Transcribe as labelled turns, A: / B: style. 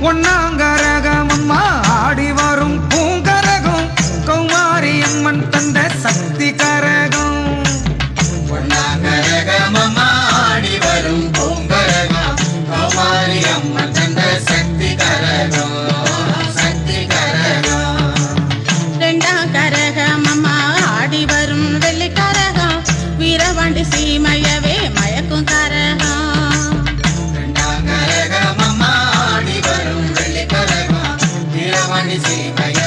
A: ஒன்னாங்கரகம் அம்மா ஆடி வரும் பூங்கரகம். கௌமாரி அம்மன் தந்த சக்தி கரகம்
B: ஒன்னாங்கரகம் அம்மா ஆடி வரும் பூங்கரகம் கௌமாரி அம்மன் தந்த சக்தி கரகம் சக்தி கரகம்
C: சீமைய
B: vanity.